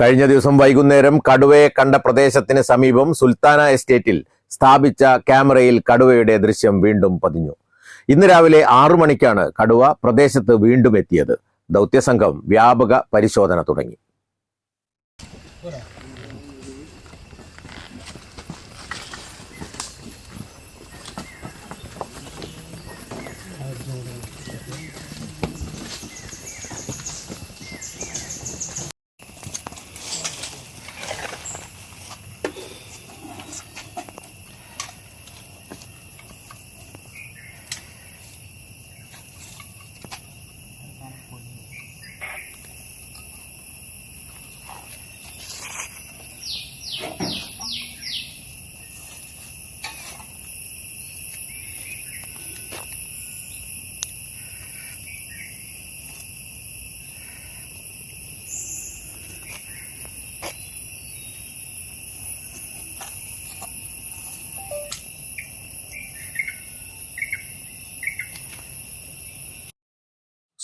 കഴിഞ്ഞ ദിവസം വൈകുന്നേരം കടുവയെ കണ്ട പ്രദേശത്തിന് സമീപം സുൽത്താന എസ്റ്റേറ്റിൽ സ്ഥാപിച്ച ക്യാമറയിൽ കടുവയുടെ ദൃശ്യം വീണ്ടും പതിഞ്ഞു. ഇന്ന് രാവിലെ ആറു മണിക്കാണ് കടുവ പ്രദേശത്ത് വീണ്ടും എത്തിയത്. ദൗത്യസംഘം വ്യാപക പരിശോധന തുടങ്ങി.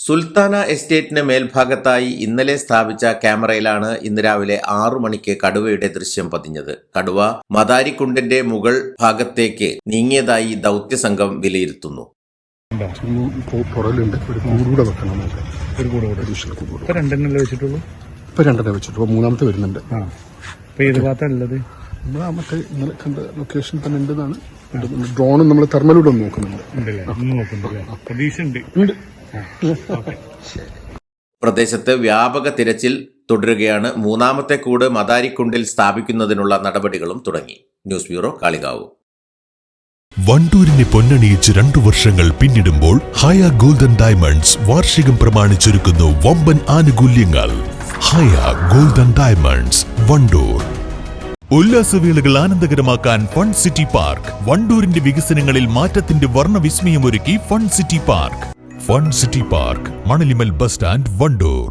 സുൽത്താന എസ്റ്റേറ്റിന് മേൽഭാഗത്തായി ഇന്നലെ സ്ഥാപിച്ച ക്യാമറയിലാണ് ഇന്ന് രാവിലെ ആറു മണിക്ക് കടുവയുടെ ദൃശ്യം പതിഞ്ഞത് കടുവ മദാരിക്കുണ്ടിന്റെ മുകൾ ഭാഗത്തേക്ക് നീങ്ങിയതായി ദൗത്യസംഘം വിലയിരുത്തുന്നു മൂന്നാമത്തെ വരുന്നുണ്ട് മറ്റേ ഇന്നലെ കണ്ട ലൊക്കേഷൻ തന്നെ ഉണ്ടെന്നാണ് ഡ്രോണും നമ്മൾ തെർമലൂടെ നോക്കുന്നുണ്ട് പ്രതീക്ഷ ഉണ്ട് പ്രദേശത്ത് വ്യാപക തിരച്ചിൽ തുടരുകയാണ്. മൂന്നാമത്തെ കൂട് മദാരിക്കുണ്ടിൽ സ്ഥാപിക്കുന്നതിനുള്ള നടപടികളും തുടങ്ങി. News bureau Kalikavu. വണ്ടൂരിനെ പൊന്നണിയിച്ച് രണ്ടു വർഷങ്ങൾ പിന്നിടുമ്പോൾ ഹയ ഗോൾഡൻ ഡയമണ്ട്സ് വാർഷികം പ്രമാണിച്ചൊരുക്കുന്നു വമ്പൻ ആനുകൂല്യങ്ങൾ. Haya golden diamonds Wandoor. ഉല്ലാസവേളകൾ ആനന്ദകരമാക്കാൻ ഫൺ സിറ്റി പാർക്ക്. വണ്ടൂരിന്റെ വികസനങ്ങളിൽ മാറ്റത്തിന്റെ വർണവിസ്മയമൊരുക്കി fun city park. Fun city park Manalimal bus stand Wandoor.